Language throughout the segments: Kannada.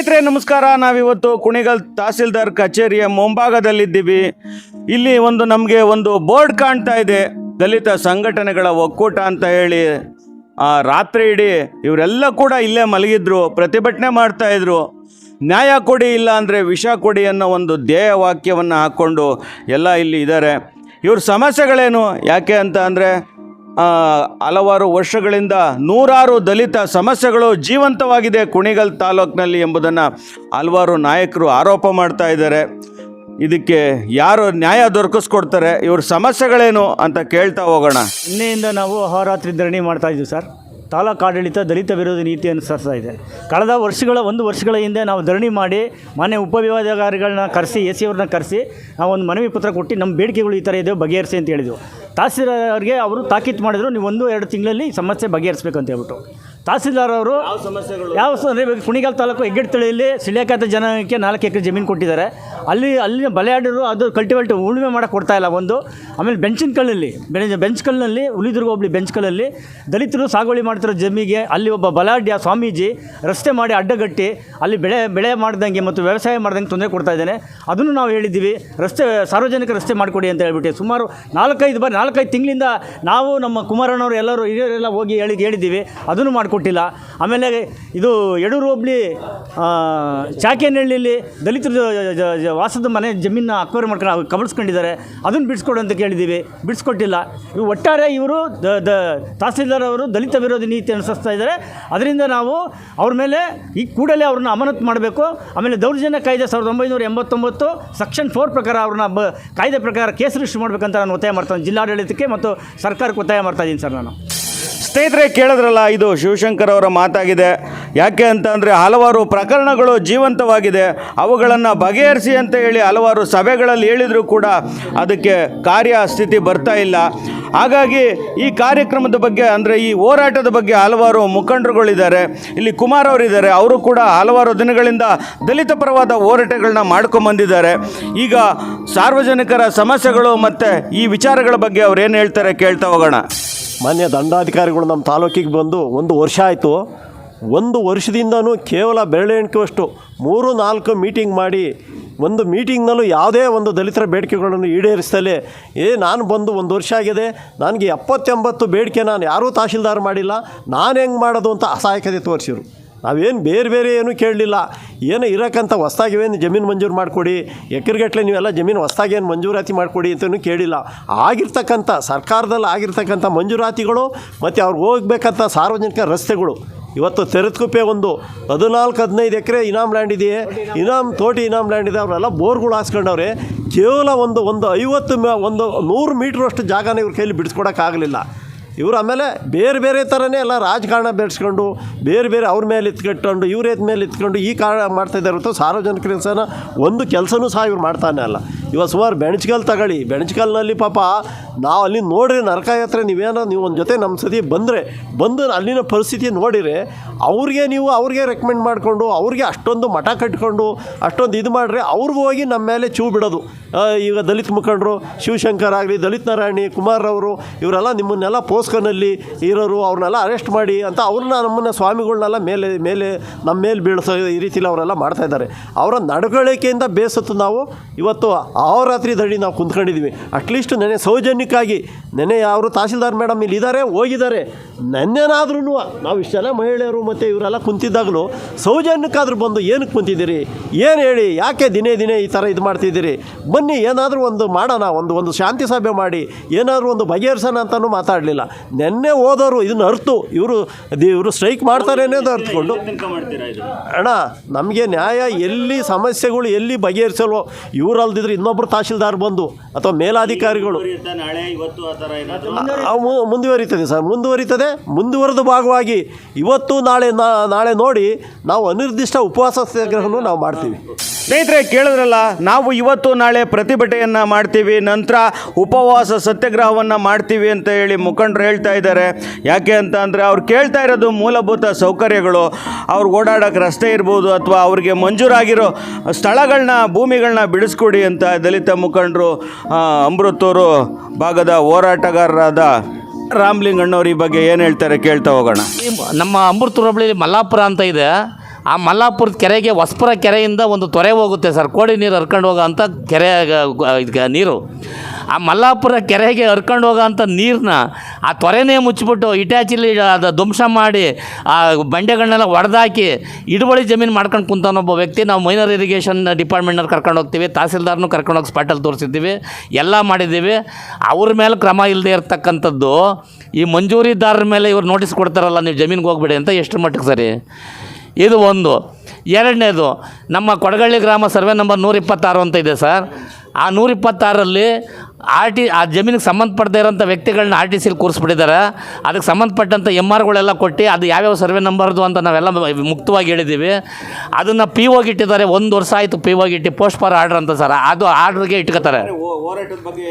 ಸ್ನೇಹಿತರೆ, ನಮಸ್ಕಾರ. ನಾವಿವತ್ತು ಕುಣಿಗಲ್ ತಹಸೀಲ್ದಾರ್ ಕಚೇರಿಯ ಮುಂಭಾಗದಲ್ಲಿದ್ದೀವಿ. ಇಲ್ಲಿ ಒಂದು ನಮಗೆ ಒಂದು ಬೋರ್ಡ್ ಕಾಣ್ತಾ ಇದೆ. ದಲಿತ ಸಂಘಟನೆಗಳ ಒಕ್ಕೂಟ ಅಂತ ಹೇಳಿ. ಆ, ರಾತ್ರಿ ಇಡೀ ಇವರೆಲ್ಲ ಕೂಡ ಇಲ್ಲೇ ಮಲಗಿದ್ರು, ಪ್ರತಿಭಟನೆ ಮಾಡ್ತಾ ಇದ್ರು. ನ್ಯಾಯ ಕೊಡಿ ಇಲ್ಲ ಅಂದರೆ ವಿಷ ಕೊಡಿ ಅನ್ನೋ ಒಂದು ಧ್ಯೇಯ ವಾಕ್ಯವನ್ನು ಹಾಕ್ಕೊಂಡು ಎಲ್ಲ ಇಲ್ಲಿ ಇದ್ದಾರೆ. ಇವ್ರ ಸಮಸ್ಯೆಗಳೇನು? ಯಾಕೆ ಅಂತ ಅಂದರೆ ಹಲವಾರು ವರ್ಷಗಳಿಂದ ನೂರಾರು ದಲಿತ ಸಮಸ್ಯೆಗಳು ಜೀವಂತವಾಗಿದೆ ಕುಣಿಗಲ್ ತಾಲೂಕಿನಲ್ಲಿ ಎಂಬುದನ್ನು ಹಲವಾರು ನಾಯಕರು ಆರೋಪ ಮಾಡ್ತಾ ಇದ್ದಾರೆ. ಇದಕ್ಕೆ ಯಾರು ನ್ಯಾಯ ದೊರಕಿಸ್ಕೊಡ್ತಾರೆ, ಇವ್ರ ಸಮಸ್ಯೆಗಳೇನು ಅಂತ ಕೇಳ್ತಾ ಹೋಗೋಣ. ನಿನ್ನೆಯಿಂದ ನಾವು ಅಹೋರಾತ್ರಿ ಧರಣಿ ಮಾಡ್ತಾ ಇದ್ದೀವಿ ಸರ್. ತಾಲೂಕು ಆಡಳಿತ ದಲಿತ ವಿರೋಧಿ ನೀತಿ ಅನುಸರಿಸ್ತಾ ಇದೆ. ಕಳೆದ ವರ್ಷಗಳ, ಒಂದು ವರ್ಷಗಳ ಹಿಂದೆ ನಾವು ಧರಣಿ ಮಾಡಿ ಮಾನ್ಯ ಉಪವಿಭಾಗಾಧಿಕಾರಿಗಳನ್ನ ಕರೆಸಿ, ಎ ಸಿ ಅವ್ರನ್ನ ಕರೆಸಿ ನಾವು ಒಂದು ಮನವಿ ಪತ್ರ ಕೊಟ್ಟು ನಮ್ಮ ಬೇಡಿಕೆಗಳು ಈ ಥರ ಇದೆ ಬಗೆಹರಿಸಿ ಅಂತ ಹೇಳಿದ್ವು. ತಹಸೀಲ್ದಾರ್ ಅವ್ರಿಗೆ ಅವರು ತಾಕೀತು ಮಾಡಿದ್ರು, ನೀವು ಒಂದು, ಎರಡು ತಿಂಗಳಲ್ಲಿ ಸಮಸ್ಯೆ ಬಗೆಹರಿಸ್ಬೇಕು ಅಂತ ಹೇಳ್ಬಿಟ್ಟು. ತಹಸೀಲ್ದಾರ್ ಅವರು ಸಮಸ್ಯೆಗಳು? ಯಾವ ಸಮಸ್ಯೆ ಅಂದ್ರೆ ಇವಾಗ ಕುಣಿಗಲ್ ತಾಲೂಕು ಹೆಗ್ಗೆಡ್ತಳಿಯಲ್ಲಿ ಸಿಳಿಯಾಕಾತ ಜನಕ್ಕೆ ನಾಲ್ಕು ಎಕರೆ ಜಮೀನು ಕೊಟ್ಟಿದ್ದಾರೆ. ಅಲ್ಲಿ ಅಲ್ಲಿನ ಬಲೆಯಾಡರು ಅದು ಕಲ್ಟಿವೇಟ್ ಉಳುಮೆ ಮಾಡೋಕೆ ಕೊಡ್ತಾ ಇಲ್ಲ ಒಂದು. ಆಮೇಲೆ ಬೆಂಚಿನ ಕಲ್ಲಲ್ಲಿ ಬೆಂಚ್ ಕಲ್ಲಿನಲ್ಲಿ ಉಳಿದಿರುವ ಹೋಬಳಿ ಬೆಂಚ್ ಕಲ್ಲಲ್ಲಿ ದಲಿತರು ಸಾಗುವಳಿ ಮಾಡ್ತಿರೋ ಜಮೀಗೆ ಅಲ್ಲಿ ಒಬ್ಬ ಬಲಾಢ್ಯ ಸ್ವಾಮೀಜಿ ರಸ್ತೆ ಮಾಡಿ ಅಡ್ಡಗಟ್ಟಿ ಅಲ್ಲಿ ಬೆಳೆ ಬೆಳೆ ಮಾಡ್ದಂಗೆ ಮತ್ತು ವ್ಯವಸಾಯ ಮಾಡ್ದಂಗೆ ತೊಂದರೆ ಕೊಡ್ತಾ ಇದ್ದಾನೆ. ಅದನ್ನು ನಾವು ಹೇಳಿದ್ದೀವಿ. ರಸ್ತೆ ಸಾರ್ವಜನಿಕ ರಸ್ತೆ ಮಾಡಿಕೊಡಿ ಅಂತ ಹೇಳ್ಬಿಟ್ಟು ಸುಮಾರು ನಾಲ್ಕೈದು ಬಾರಿ ನಾಲ್ಕೈದು ತಿಂಗಳಿಂದ ನಾವು ನಮ್ಮ ಕುಮಾರಣ್ಣವರು ಎಲ್ಲರೂ ಹಿರಿಯರೆಲ್ಲ ಹೋಗಿ ಹೇಳಿ ಹೇಳಿದ್ದೀವಿ. ಅದನ್ನು ಮಾಡಿಕೊಟ್ಟಿಲ್ಲ ಆಮೇಲೆ ಇದು ಎಡೂರು ಹೋಬ್ಳಿ ಚಾಕೇನಹಳ್ಳಿಯಲ್ಲಿ ದಲಿತರು ವಾಸದ ಮನೆ ಜಮೀನ ಅಕ್ವೈರ್ ಮಾಡ್ಕೊಂಡು ಕಬಳಿಸ್ಕೊಂಡಿದ್ದಾರೆ. ಅದನ್ನು ಬಿಡಿಸ್ಕೊಡು ಅಂತ ಕೇಳಿದ್ದೀವಿ. ಬಿಡಿಸ್ಕೊಟ್ಟಿಲ್ಲ. ಇವು ಒಟ್ಟಾರೆ ಇವರು ದ ದ, ತಹಸೀಲ್ದಾರ್ ಅವರು ದಲಿತ ವಿರೋಧಿ ನೀತಿ ಅನುಸರಿಸ್ತಾ ಇದ್ದಾರೆ. ಅದರಿಂದ ನಾವು ಅವ್ರ ಮೇಲೆ ಈ ಕೂಡಲೇ ಅವ್ರನ್ನ ಅಮಾನತು ಮಾಡಬೇಕು. ಆಮೇಲೆ ದೌರ್ಜನ್ಯ ಕಾಯ್ದೆ ಸಾವಿರದ ಒಂಬೈನೂರ ಎಂಬತ್ತೊಂಬತ್ತು ಸೆಕ್ಷನ್ ಫೋರ್ ಪ್ರಕಾರ ಅವ್ರನ್ನ ಬ, ಕಾಯ್ದೆ ಪ್ರಕಾರ ಕೇಸ್ ರಿಜಿಸ್ಟರ್ ಮಾಡಬೇಕಂತ ನಾನು ಒತ್ತಾಯ ಮಾಡ್ತಾನೆ ಜಿಲ್ಲಾಡಳಿತಕ್ಕೆ ಮತ್ತು ಸರ್ಕಾರಕ್ಕೆ ಒತ್ತಾಯ ಮಾಡ್ತಾ ಇದ್ದೀನಿ ಸರ್ ನಾನು. ಸ್ನೇಹಿತರೆ, ಕೇಳಿದ್ರಲ್ಲ, ಇದು ಶಿವಶಂಕರ್ ಅವರ ಮಾತಾಗಿದೆ. ಯಾಕೆ ಅಂತ ಅಂದರೆ, ಹಲವಾರು ಪ್ರಕರಣಗಳು ಜೀವಂತವಾಗಿದೆ. ಅವುಗಳನ್ನು ಬಗೆಹರಿಸಿ ಅಂತ ಹೇಳಿ ಹಲವಾರು ಸಭೆಗಳಲ್ಲಿ ಹೇಳಿದರೂ ಕೂಡ ಅದಕ್ಕೆ ಕಾರ್ಯ ಸ್ಥಿತಿ ಬರ್ತಾ ಇಲ್ಲ. ಹಾಗಾಗಿ ಈ ಕಾರ್ಯಕ್ರಮದ ಬಗ್ಗೆ ಅಂದರೆ, ಈ ಹೋರಾಟದ ಬಗ್ಗೆ ಹಲವಾರು ಮುಖಂಡರುಗಳಿದ್ದಾರೆ. ಇಲ್ಲಿ ಕುಮಾರ್ ಅವರಿದ್ದಾರೆ. ಅವರು ಕೂಡ ಹಲವಾರು ದಿನಗಳಿಂದ ದಲಿತ ಪರವಾದ ಹೋರಾಟಗಳನ್ನ ಮಾಡ್ಕೊಂಬಂದಿದ್ದಾರೆ ಈಗ ಸಾರ್ವಜನಿಕರ ಸಮಸ್ಯೆಗಳು ಮತ್ತು ಈ ವಿಚಾರಗಳ ಬಗ್ಗೆ ಅವ್ರು ಏನು ಹೇಳ್ತಾರೆ ಕೇಳ್ತಾ ಹೋಗೋಣ. ಮಾನ್ಯ ದಂಡಾಧಿಕಾರಿಗಳು ನಮ್ಮ ತಾಲೂಕಿಗೆ ಬಂದು ಒಂದು ವರ್ಷ ಆಯಿತು. ಒಂದು ವರ್ಷದಿಂದನೂ ಕೇವಲ ಬೆರಳೆಣಿಕೆಯಷ್ಟು ಮೂರು ನಾಲ್ಕು ಮೀಟಿಂಗ್ ಮಾಡಿ ಒಂದು ಮೀಟಿಂಗ್ನಲ್ಲೂ ಯಾವುದೇ ಒಂದು ದಲಿತರ ಬೇಡಿಕೆಗಳನ್ನು ಈಡೇರಿಸ್ತಲೇ ಏ, ನಾನು ಬಂದು ಒಂದು ವರ್ಷ ಆಗಿದೆ. ನನಗೆ ಎಪ್ಪತ್ತೆಂಬತ್ತು ಬೇಡಿಕೆ ನಾನು ಯಾರೂ ತಹಶೀಲ್ದಾರ್ ಮಾಡಿಲ್ಲ. ನಾನು ಹೆಂಗೆ ಮಾಡೋದು ಅಂತ ಅಸಹಾಯಕತೆ ತೋರಿಸಿರು ನಾವೇನು ಬೇರೆ ಬೇರೆ ಏನೂ ಕೇಳಲಿಲ್ಲ. ಏನು ಇರೋಕ್ಕಂಥ ಹೊಸ್ದಾಗಿವೇನು ಜಮೀನು ಮಂಜೂರು ಮಾಡಿಕೊಡಿ. ಎಕರೆಗಟ್ಟಲೆ ನೀವೆಲ್ಲ ಜಮೀನು ಹೊಸ್ದಾಗಿ ಏನು ಮಂಜೂರಾತಿ ಮಾಡಿಕೊಡಿ ಅಂತಲೂ ಕೇಳಿಲ್ಲ. ಆಗಿರ್ತಕ್ಕಂಥ ಸರ್ಕಾರದಲ್ಲಿ ಆಗಿರ್ತಕ್ಕಂಥ ಮಂಜೂರಾತಿಗಳು ಮತ್ತು ಅವ್ರಿಗೆ ಹೋಗ್ಬೇಕಂತ ಸಾರ್ವಜನಿಕ ರಸ್ತೆಗಳು. ಇವತ್ತು ತೆರೆದ್ಕುಪ್ಪೆ ಒಂದು ಹದಿನಾಲ್ಕು, ಹದಿನೈದು ಎಕರೆ ಇನಾಮ್ ಲ್ಯಾಂಡ್ ಇದೆಯೇ? ಇನಾಮ್ ತೋಟಿ ಇನಾಮ್ ಲ್ಯಾಂಡ್ ಇದೆ. ಅವರೆಲ್ಲ ಬೋರ್ಗಳು ಹಾಸ್ಕೊಂಡವ್ರೆ. ಕೇವಲ ಒಂದು ಒಂದು ಐವತ್ತು ಒಂದು ನೂರು ಮೀಟ್ರಷ್ಟು ಜಾಗನ ಇವ್ರ ಕೈಲಿ ಬಿಡಿಸ್ಕೊಡೋಕ್ಕಾಗಲಿಲ್ಲ. ಇವರು ಆಮೇಲೆ ಬೇರೆ ಬೇರೆ ಥರನೇ ಎಲ್ಲ ರಾಜಕಾರಣ ಬೆಳೆಸ್ಕೊಂಡು, ಬೇರೆ ಬೇರೆ ಅವ್ರ ಮೇಲೆ ಇತ್ಕಟ್ಕೊಂಡು ಇವ್ರ ಎತ್ ಮೇಲೆ ಇತ್ಕೊಂಡು ಈ ಕಾರಣ ಮಾಡ್ತಾ ಇದ್ದಾರೆ ಹೊರತು ಸಾರ್ವಜನಿಕ ಕೆಲಸನ ಒಂದು ಕೆಲಸನೂ ಸಹ ಇವ್ರು ಮಾಡ್ತಾನೆ ಅಲ್ಲ. ಇವಾಗ ಸುಮಾರು ಬೆಣಚ್ಕಲ್ ತಗೊಳ್ಳಿ. ಬೆಣಚ್ಕಲ್ನಲ್ಲಿ ಪಾಪ ನಾವು ಅಲ್ಲಿ ನೋಡ್ರಿ ನರಕ ಯಾತ್ರೆ ನೀವೇನೋ ನೀವು ಒಂದು ಜೊತೆ ನಮ್ಮ ಸತಿ ಬಂದರೆ, ಬಂದು ಅಲ್ಲಿನ ಪರಿಸ್ಥಿತಿ ನೋಡಿರಿ ಅವ್ರಿಗೆ ನೀವು ಅವ್ರಿಗೆ ರೆಕಮೆಂಡ್ ಮಾಡಿಕೊಂಡು, ಅವ್ರಿಗೆ ಅಷ್ಟೊಂದು ಮಠ ಕಟ್ಕೊಂಡು, ಅಷ್ಟೊಂದು ಇದು ಮಾಡಿರಿ ಅವ್ರಿಗೂ ಹೋಗಿ ನಮ್ಮ ಮೇಲೆ ಚೂ ಬಿಡೋದು. ಈಗ ದಲಿತ ಮುಖಂಡರು ಶಿವಶಂಕರ್ ಆಗಲಿ, ದಲಿತ ನಾರಾಯಣಿ, ಕುಮಾರ್ ಅವರು ಇವರೆಲ್ಲ ನಿಮ್ಮನ್ನೆಲ್ಲ ಪೋಸ್ಕನಲ್ಲಿ ಇರೋರು ಅವ್ರನ್ನೆಲ್ಲ ಅರೆಸ್ಟ್ ಮಾಡಿ ಅಂತ ಅವ್ರನ್ನ ನಮ್ಮನ್ನು ಸ್ವಾಮಿಗಳನ್ನೆಲ್ಲ ಮೇಲೆ ಮೇಲೆ, ನಮ್ಮ ಮೇಲೆ ಬೀಳಿಸೋ ಈ ರೀತಿಲಿ ಅವರೆಲ್ಲ ಮಾಡ್ತಾ ಇದ್ದಾರೆ. ಅವರ ನಡವಳಿಕೆಯಿಂದ ಬೇಸತ್ತು ನಾವು ಇವತ್ತು ಅಹೋರಾತ್ರಿ ದಡಿ ನಾವು ಕುಂತ್ಕೊಂಡಿದ್ದೀವಿ. ಅಟ್ಲೀಸ್ಟ್ ನೆನೆ ಸೌಜನ್ಯಕ್ಕಾಗಿ ನೆನೆ ಅವರು ತಹಸೀಲ್ದಾರ್ ಮೇಡಮ್ ಇಲ್ಲಿ ಇದ್ದಾರೆ, ಹೋಗಿದ್ದಾರೆ. ನೆನ್ನೆನಾದ್ರೂ ನಾವು ಇಷ್ಟೆಲ್ಲ ಮಹಿಳೆಯರು ಮತ್ತು ಇವರೆಲ್ಲ ಕುಂತಿದ್ದಾಗಲೂ ಸೌಜನ್ಯಕ್ಕಾದ್ರೂ ಬಂದು ಏನಕ್ಕೆ ಕುಂತಿದ್ದೀರಿ? ಏನು ಹೇಳಿ? ಯಾಕೆ ದಿನೇ ದಿನೇ ಈ ಥರ ಇದು ಮಾಡ್ತಿದ್ದೀರಿ? ಬನ್ನಿ ಏನಾದರೂ ಒಂದು ಮಾಡೋಣ, ಒಂದು ಒಂದು ಶಾಂತಿ ಸಭೆ ಮಾಡಿ, ಏನಾದರೂ ಒಂದು ಬಗೆಹರಿಸೋಣ ಅಂತಲೂ ಮಾತಾಡಲಿಲ್ಲ. ನೆನ್ನೆ ಹೋದವರು ಇದನ್ನ ಅರ್ತು. ಇವರು ಇವರು ಸ್ಟ್ರೈಕ್ ಮಾಡ್ತಾರೆ ಅನ್ನೋದು ಅರ್ಥಕೊಂಡು ಅಣ್ಣ ನಮಗೆ ನ್ಯಾಯ ಎಲ್ಲಿ ಸಮಸ್ಯೆಗಳು ಎಲ್ಲಿ ಬಗೆಹರಿಸಲ್ವೋ ಇವರು ಅಲ್ದಿದ್ರೆ ಇನ್ನೊಬ್ಬರು ತಹಶೀಲ್ದಾರ್ ಬಂದು ಅಥವಾ ಮೇಲಾಧಿಕಾರಿಗಳು. ಮುಂದುವರಿತದೆ ಸರ್ ಮುಂದುವರಿತದೆ. ಮುಂದುವರೆದ ಭಾಗವಾಗಿ ಇವತ್ತು ನಾಳೆ ನಾ- ನಾಳೆ ನೋಡಿ ನಾವು ಅನಿರ್ದಿಷ್ಟ ಉಪವಾಸ ಸತ್ಯಾಗ್ರಹವನ್ನು ನಾವು ಮಾಡ್ತೀವಿ. ಸ್ನೇಹಿತರೆ ಕೇಳಿದ್ರಲ್ಲ ನಾವು ಇವತ್ತು ನಾಳೆ ಪ್ರತಿಭಟನೆಯನ್ನು ಮಾಡ್ತೀವಿ ನಂತರ ಉಪವಾಸ ಸತ್ಯಾಗ್ರಹವನ್ನು ಮಾಡ್ತೀವಿ ಅಂತ ಹೇಳಿ ಮುಖಂಡರು ಹೇಳ್ತಾ ಇದ್ದಾರೆ. ಯಾಕೆ ಅಂತ ಅಂದರೆ ಅವ್ರು ಕೇಳ್ತಾ ಇರೋದು ಮೂಲಭೂತ ಸೌಕರ್ಯಗಳು. ಅವ್ರು ಓಡಾಡೋಕ್ಕೆ ರಸ್ತೆ ಇರ್ಬೋದು ಅಥವಾ ಅವ್ರಿಗೆ ಮಂಜೂರಾಗಿರೋ ಸ್ಥಳಗಳನ್ನ ಭೂಮಿಗಳನ್ನ ಬಿಡಿಸ್ಕೊಡಿ ಅಂತ ದಲಿತ ಮುಖಂಡರು ಅಮೃತೂರು ಭಾಗದ ಹೋರಾಟಗಾರರಾದ ರಾಮ್ಲಿಂಗಣ್ಣವ್ರ ಈ ಬಗ್ಗೆ ಏನು ಹೇಳ್ತಾರೆ ಕೇಳ್ತಾ ಹೋಗೋಣ. ನಮ್ಮ ಅಮೃತೂರು ಹಬ್ಬಳ್ಳಿ ಮಲ್ಲಾಪುರ ಅಂತ ಇದೆ. ಆ ಮಲ್ಲಾಪುರದ ಕೆರೆಗೆ ಹೊಸಪುರ ಕೆರೆಯಿಂದ ಒಂದು ತೊರೆ ಹೋಗುತ್ತೆ ಸರ್. ಕೋಡಿ ನೀರು ಹರ್ಕೊಂಡು ಹೋಗೋ ಅಂಥ ಕೆರೆ ನೀರು. ಆ ಮಲ್ಲಾಪುರ ಕೆರೆಗೆ ಹರ್ಕೊಂಡು ಹೋಗೋ ಅಂಥ ನೀರನ್ನ ಆ ತೊರೆನೇ ಮುಚ್ಚಿಬಿಟ್ಟು ಇಟ್ಯಾಚಿಲಿ ಅದು ಧ್ವಂಸ ಮಾಡಿ, ಆ ಬಂಡೆಗಳನ್ನೆಲ್ಲ ಒಡೆದಾಕಿ ಇಡುವಳಿ ಜಮೀನು ಮಾಡ್ಕೊಂಡು ಕುಂತಾನೊಬ್ಬ ವ್ಯಕ್ತಿ. ನಾವು ಮೈನರ್ ಇರಿಗೇಷನ್ ಡಿಪಾರ್ಟ್ಮೆಂಟ್ನವ್ರು ಕರ್ಕೊಂಡು ಹೋಗ್ತೀವಿ, ತಹಸೀಲ್ದಾರ್ನು ಕರ್ಕೊಂಡು ಹೋಗಿ ಸ್ಪಾಟಲ್ಲಿ ತೋರಿಸಿದ್ದೀವಿ, ಎಲ್ಲ ಮಾಡಿದ್ದೀವಿ. ಅವ್ರ ಮೇಲೆ ಕ್ರಮ ಇಲ್ಲದೆ ಇರತಕ್ಕಂಥದ್ದು ಈ ಮಂಜೂರಿದಾರರ ಮೇಲೆ ಇವ್ರು ನೋಟಿಸ್ ಕೊಡ್ತಾರಲ್ಲ, ನೀವು ಜಮೀನಿಗೆ ಹೋಗ್ಬೇಡಿ ಅಂತ ಎಷ್ಟು ಮಟ್ಟಿಗೆ ಸರಿ? ಇದು ಒಂದು. ಎರಡನೇದು, ನಮ್ಮ ಕೊಡಗಳ್ಳಿ ಗ್ರಾಮ ಸರ್ವೆ ನಂಬರ್ ನೂರಿಪ್ಪತ್ತಾರು ಅಂತ ಇದೆ ಸರ್. ಆ ನೂರ ಇಪ್ಪತ್ತಾರಲ್ಲಿ ಆರ್ ಟಿ ಆ ಜಮೀನಿಗೆ ಸಂಬಂಧಪಡದೇ ಇರೋಂಥ ವ್ಯಕ್ತಿಗಳನ್ನ ಆರ್ ಟಿ ಸಿಲಿ ಕೂರಿಸ್ಬಿಟ್ಟಿದ್ದಾರೆ. ಅದಕ್ಕೆ ಸಂಬಂಧಪಟ್ಟಂಥ ಎಂ ಆರ್ಗಳೆಲ್ಲ ಕೊಟ್ಟು ಅದು ಯಾವ್ಯಾವ ಸರ್ವೆ ನಂಬರ್ದು ಅಂತ ನಾವೆಲ್ಲ ಮುಕ್ತವಾಗಿ ಹೇಳಿದ್ದೀವಿ. ಅದನ್ನು ಪಿ ಇಟ್ಟಿದ್ದಾರೆ. ಒಂದು ವರ್ಷ ಆಯಿತು ಪಿ ಇಟ್ಟು ಪೋಸ್ಟ್ ಫಾರ್ ಆರ್ಡ್ರ್ ಅಂತ ಸರ್. ಅದು ಆರ್ಡ್ರಿಗೆ ಇಟ್ಕೋತಾರೆ. ಹೋರಾಟದ ಬಗ್ಗೆ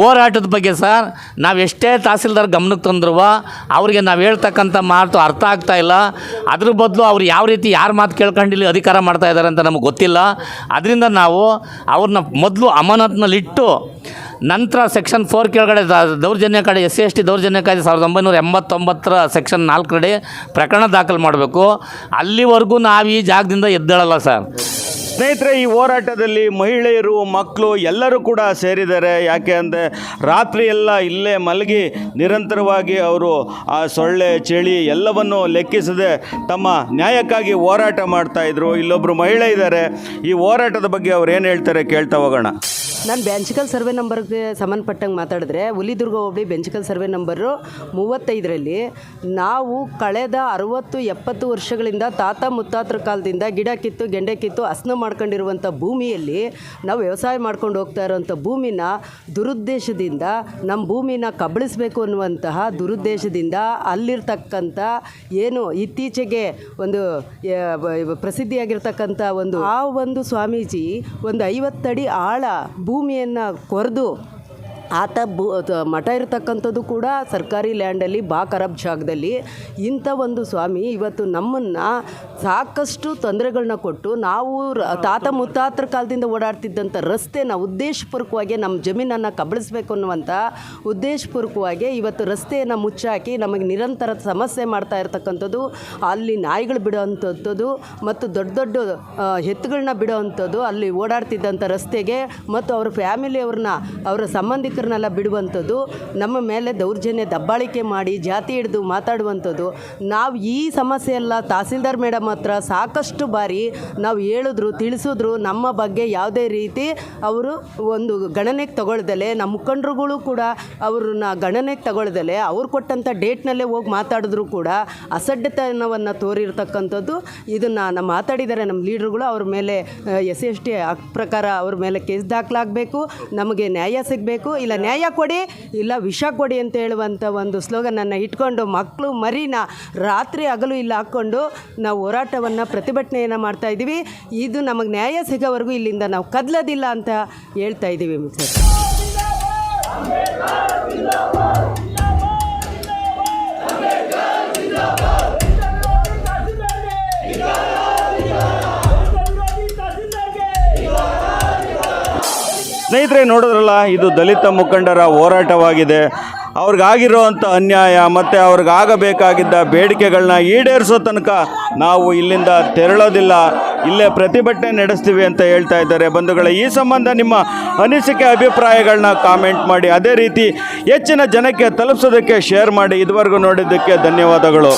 ಹೋರಾಟದ ಸರ್ ನಾವು ಎಷ್ಟೇ ತಹಸೀಲ್ದಾರ್ ಗಮನಕ್ಕೆ ತಂದ್ರು ಅವ್ರಿಗೆ ನಾವು ಹೇಳ್ತಕ್ಕಂಥ ಮಾತು ಅರ್ಥ ಆಗ್ತಾ ಇಲ್ಲ. ಅದ್ರ ಬದಲು ಅವ್ರು ಯಾವ ರೀತಿ ಯಾರ ಮಾತು ಕೇಳ್ಕೊಂಡು ಇಲ್ಲಿ ಅಧಿಕಾರ ಮಾಡ್ತಾ ಇದ್ದಾರೆ ಅಂತ ನಮಗೆ ಗೊತ್ತಿಲ್ಲ. ಅದರಿಂದ ನಾವು ಅವ್ರನ್ನ ಮೊದಲು ಅಮಾನತ್ನಲ್ಲಿಟ್ಟು ನಂತರ ಸೆಕ್ಷನ್ ಫೋರ್ ಕೆಳಗಡೆ ದೌರ್ಜನ್ಯ ಕಾಯ್ದೆ ಎಸ್ ಸಿ ಎಸ್ ಟಿ ದೌರ್ಜನ್ಯ ಕಾಯ್ದೆ ಸಾವಿರದ ಒಂಬೈನೂರ ಎಂಬತ್ತೊಂಬತ್ತರ ಸೆಕ್ಷನ್ ನಾಲ್ಕರಡಿ ಪ್ರಕರಣ ದಾಖಲು ಮಾಡಬೇಕು. ಅಲ್ಲಿವರೆಗೂ ನಾವು ಈ ಜಾಗದಿಂದ ಎದ್ದಳಲ್ಲ ಸರ್. ಸ್ನೇಹಿತರೆ, ಈ ಹೋರಾಟದಲ್ಲಿ ಮಹಿಳೆಯರು, ಮಕ್ಕಳು ಎಲ್ಲರೂ ಕೂಡ ಸೇರಿದ್ದಾರೆ. ಯಾಕೆ ಅಂದರೆ ರಾತ್ರಿ ಎಲ್ಲ ಇಲ್ಲೇ ಮಲಗಿ ನಿರಂತರವಾಗಿ ಅವರು ಆ ಸೊಳ್ಳೆ, ಚಳಿ ಎಲ್ಲವನ್ನು ಲೆಕ್ಕಿಸದೆ ತಮ್ಮ ನ್ಯಾಯಕ್ಕಾಗಿ ಹೋರಾಟ ಮಾಡ್ತಾಯಿದ್ರು ಇಲ್ಲೊಬ್ಬರು ಮಹಿಳೆ ಇದ್ದಾರೆ. ಈ ಹೋರಾಟದ ಬಗ್ಗೆ ಅವ್ರು ಏನು ಹೇಳ್ತಾರೆ ಕೇಳ್ತಾ ಹೋಗೋಣ. ನಾನು ಬೆಂಚಿಕಲ್ ಸರ್ವೆ ನಂಬರ್ಗೆ ಸಂಬಂಧಪಟ್ಟಂಗೆ ಮಾತಾಡಿದ್ರೆ ಹುಲಿದುರ್ಗ ಹೋಬಳಿ ಬೆಂಚಿಕಲ್ ಸರ್ವೆ ನಂಬರು ಮೂವತ್ತೈದರಲ್ಲಿ ನಾವು ಕಳೆದ ಅರುವತ್ತು ಎಪ್ಪತ್ತು ವರ್ಷಗಳಿಂದ ತಾತ ಮುತ್ತಾತರ ಕಾಲದಿಂದ ಗಿಡ ಕಿತ್ತು ಗೆಂಡೆ ಕಿತ್ತು ಅಸ್ನ ಮಾಡ್ಕೊಂಡಿರುವಂಥ ಭೂಮಿಯಲ್ಲಿ ನಾವು ವ್ಯವಸಾಯ ಮಾಡ್ಕೊಂಡು ಹೋಗ್ತಾ ಇರೋವಂಥ ಭೂಮಿನ ದುರುದ್ದೇಶದಿಂದ ನಮ್ಮ ಭೂಮಿನ ಕಬಳಿಸಬೇಕು ಅನ್ನುವಂತಹ ದುರುದ್ದೇಶದಿಂದ ಅಲ್ಲಿರ್ತಕ್ಕಂಥ ಏನು ಇತ್ತೀಚೆಗೆ ಒಂದು ಪ್ರಸಿದ್ಧಿಯಾಗಿರ್ತಕ್ಕಂಥ ಒಂದು, ಆ ಒಂದು ಸ್ವಾಮೀಜಿ ಒಂದು ಐವತ್ತಡಿ ಆಳ ಭೂಮಿಯನ್ನು ಕೊರೆದು ಆತ ಭೂ ಮಠ ಇರತಕ್ಕಂಥದ್ದು ಕೂಡ ಸರ್ಕಾರಿ ಲ್ಯಾಂಡಲ್ಲಿ ಬಾ ಕರಬ್ ಜಾಗದಲ್ಲಿ. ಇಂಥ ಒಂದು ಸ್ವಾಮಿ ಇವತ್ತು ನಮ್ಮನ್ನು ಸಾಕಷ್ಟು ತೊಂದರೆಗಳನ್ನ ಕೊಟ್ಟು ನಾವು ತಾತ ಮುತ್ತಾತ್ರ ಕಾಲದಿಂದ ಓಡಾಡ್ತಿದ್ದಂಥ ರಸ್ತೆನ ಉದ್ದೇಶಪೂರ್ವಕವಾಗಿ ನಮ್ಮ ಜಮೀನನ್ನು ಕಬಳಿಸ್ಬೇಕು ಅನ್ನುವಂಥ ಉದ್ದೇಶಪೂರ್ವಕವಾಗಿ ಇವತ್ತು ರಸ್ತೆಯನ್ನು ಮುಚ್ಚಾಕಿ ನಮಗೆ ನಿರಂತರ ಸಮಸ್ಯೆ ಮಾಡ್ತಾ ಇರತಕ್ಕಂಥದ್ದು, ಅಲ್ಲಿ ನಾಯಿಗಳು ಬಿಡೋವಂಥದ್ದು ಮತ್ತು ದೊಡ್ಡ ದೊಡ್ಡ ಎತ್ತುಗಳನ್ನ ಬಿಡೋವಂಥದ್ದು, ಅಲ್ಲಿ ಓಡಾಡ್ತಿದ್ದಂಥ ರಸ್ತೆಗೆ ಮತ್ತು ಅವ್ರ ಫ್ಯಾಮಿಲಿಯವ್ರನ್ನ ಅವರ ಸಂಬಂಧಿಕರನ್ನೆಲ್ಲ ಬಿಡುವಂಥದ್ದು, ನಮ್ಮ ಮೇಲೆ ದೌರ್ಜನ್ಯ ದಬ್ಬಾಳಿಕೆ ಮಾಡಿ ಜಾತಿ ಹಿಡಿದು ಮಾತಾಡುವಂಥದ್ದು, ನಾವು ಈ ಸಮಸ್ಯೆ ಎಲ್ಲ ತಹಸೀಲ್ದಾರ್ ಮೇಡಮ್ ಹತ್ರ ಸಾಕಷ್ಟು ಬಾರಿ ನಾವು ಹೇಳಿದ್ರು, ತಿಳಿಸಿದ್ರು, ನಮ್ಮ ಬಗ್ಗೆ ಯಾವುದೇ ರೀತಿ ಅವರು ಒಂದು ಗಣನೆಗೆ ತಗೊಳ್ದಲೆ ನಮ್ಮ ಮುಖಂಡರುಗಳು ಕೂಡ ಅವ್ರನ್ನ ಗಣನೆಗೆ ತಗೊಳ್ದಲೆ, ಅವ್ರು ಕೊಟ್ಟಂಥ ಡೇಟ್ನಲ್ಲೇ ಹೋಗಿ ಮಾತಾಡಿದ್ರು ಕೂಡ ಅಸಡ್ಡೆತನವನ್ನು ತೋರಿರ್ತಕ್ಕಂಥದ್ದು. ಇದನ್ನು ನಮ್ಮ ಮಾತಾಡಿದ್ದಾರೆ ನಮ್ಮ ಲೀಡ್ರುಗಳು, ಅವ್ರ ಮೇಲೆ, ಎಸ್ ಸಿ, ಎಸ್ ಟಿ ಪ್ರಕಾರ ಅವ್ರ ಮೇಲೆ ಕೇಸ್ ದಾಖಲಾಗಬೇಕು, ನಮಗೆ ನ್ಯಾಯ ಸಿಗಬೇಕು. ಇಲ್ಲ, ನ್ಯಾಯ ಕೊಡಿ, ಇಲ್ಲ ವಿಷ ಕೊಡಿ ಅಂತ ಹೇಳುವಂಥ ಒಂದು ಸ್ಲೋಗನನ್ನು ಇಟ್ಕೊಂಡು ಮಕ್ಕಳು ಮರಿನ ರಾತ್ರಿ ಹಗಲು ಇಲ್ಲಿ ಹಾಕ್ಕೊಂಡು ನಾವು ಹೋರಾಟವನ್ನು, ಪ್ರತಿಭಟನೆಯನ್ನು ಮಾಡ್ತಾ ಇದ್ದೀವಿ. ಇದು ನಮಗೆ ನ್ಯಾಯ ಸಿಗೋವರೆಗೂ ಇಲ್ಲಿಂದ ನಾವು ಕದಲೋದಿಲ್ಲ ಅಂತ ಹೇಳ್ತಾ ಇದ್ದೀವಿ ಸರ್ ಸ್ನೇಹಿತರೆ ನೋಡಿದ್ರಲ್ಲ, ಇದು ದಲಿತ ಮುಖಂಡರ ಹೋರಾಟವಾಗಿದೆ. ಅವ್ರಿಗಾಗಿರುವಂಥ ಅನ್ಯಾಯ ಮತ್ತು ಅವ್ರಿಗಾಗಬೇಕಾಗಿದ್ದ ಬೇಡಿಕೆಗಳನ್ನ ಈಡೇರಿಸೋ ತನಕ ನಾವು ಇಲ್ಲಿಂದ ತೆರಳೋದಿಲ್ಲ. ಇಲ್ಲೇ ಪ್ರತಿಭಟನೆ ನಡೆಸ್ತೀವಿ ಅಂತ ಹೇಳ್ತಾ ಇದ್ದಾರೆ. ಬಂಧುಗಳೇ, ಈ ಸಂಬಂಧ ನಿಮ್ಮ ಅನಿಸಿಕೆ ಅಭಿಪ್ರಾಯಗಳನ್ನ ಕಾಮೆಂಟ್ ಮಾಡಿ. ಅದೇ ರೀತಿ ಹೆಚ್ಚಿನ ಜನಕ್ಕೆ ತಲುಪಿಸೋದಕ್ಕೆ ಶೇರ್ ಮಾಡಿ. ಇದುವರೆಗೂ ನೋಡಿದ್ದಕ್ಕೆ ಧನ್ಯವಾದಗಳು.